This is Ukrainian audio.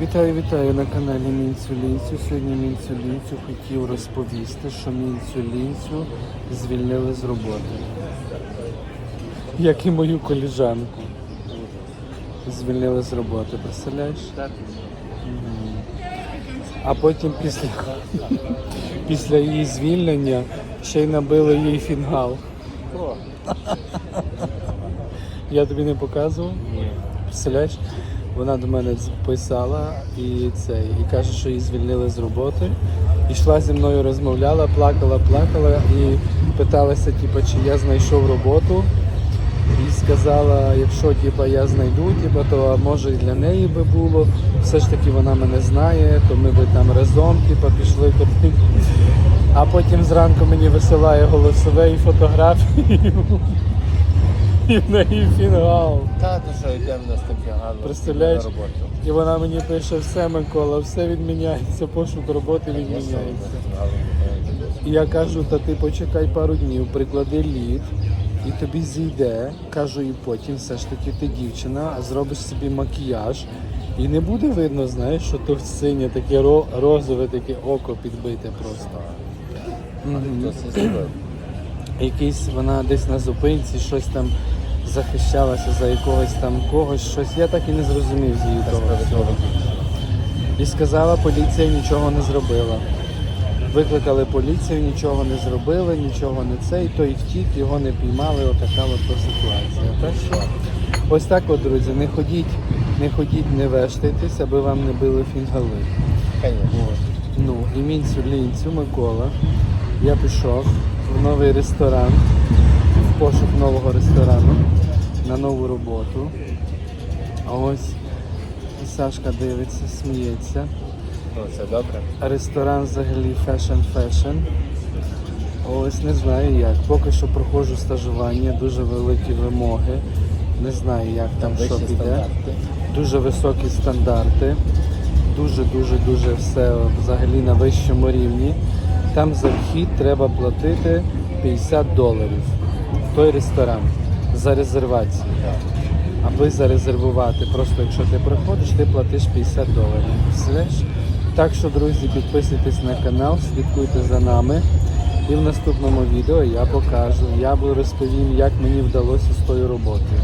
Вітаю, вітаю на каналі Мінцю Лінцю. Сьогодні Мінцю Лінцю хотів розповісти, що Мінцю Лінцю звільнили з роботи. Як і мою коліжанку. Звільнили з роботи, представляєш? Мгм. А потім після, після її звільнення ще й набили їй фінгал. Я тобі не показував? Представляєш? Вона до мене писала і це, і каже, що її звільнили з роботи. І йшла зі мною, розмовляла, плакала, плакала і питалася, типу, чи я знайшов роботу. І сказала, якщо типу, я знайду, типу, то може і для неї би було. Все ж таки вона мене знає, то ми би там разом типу, пішли туди. А потім зранку мені висилає голосове і фотографію. І в неї фінгал. Та, то що йдемо на степігану Представляєш? на роботу. І вона мені пише, все, Микола, все відміняється, пошук роботи відміняється. І я кажу, та ти почекай пару днів, приклади лід, і тобі зійде. Кажу, і потім все ж таки ти дівчина, а зробиш собі макіяж. І не буде видно, знаєш, що то синє, таке ро- розове, таке око підбите просто. Якийсь вона десь на зупинці щось там захищалася за якогось там когось, щось. Я так і не зрозумів з її того. всього. І сказала, поліція нічого не зробила. Викликали поліцію, нічого не зробили, нічого не це, і той втік, його не піймали, отака от ситуація. Так що ось так от, друзі, не ходіть, не ходіть, не вештайтесь, аби вам не били фінгали. Ну, і мінцю лінцю Микола. Я пішов в новий ресторан, пошук нового ресторану на нову роботу. А ось Сашка дивиться, сміється. Ну, це добре. Ресторан взагалі фешн-фешн. Ось не знаю як. Поки що проходжу стажування, дуже великі вимоги. Не знаю, як там що піде. стандарти. Дуже високі стандарти. Дуже, дуже, дуже все взагалі на вищому рівні. Там за вхід треба платити 50 доларів той ресторан за резервацію. Аби зарезервувати, просто якщо ти приходиш, ти платиш 50 доларів. Представляєш? Так що, друзі, підписуйтесь на канал, слідкуйте за нами. І в наступному відео я покажу, я розповім, як мені вдалося з тою роботою.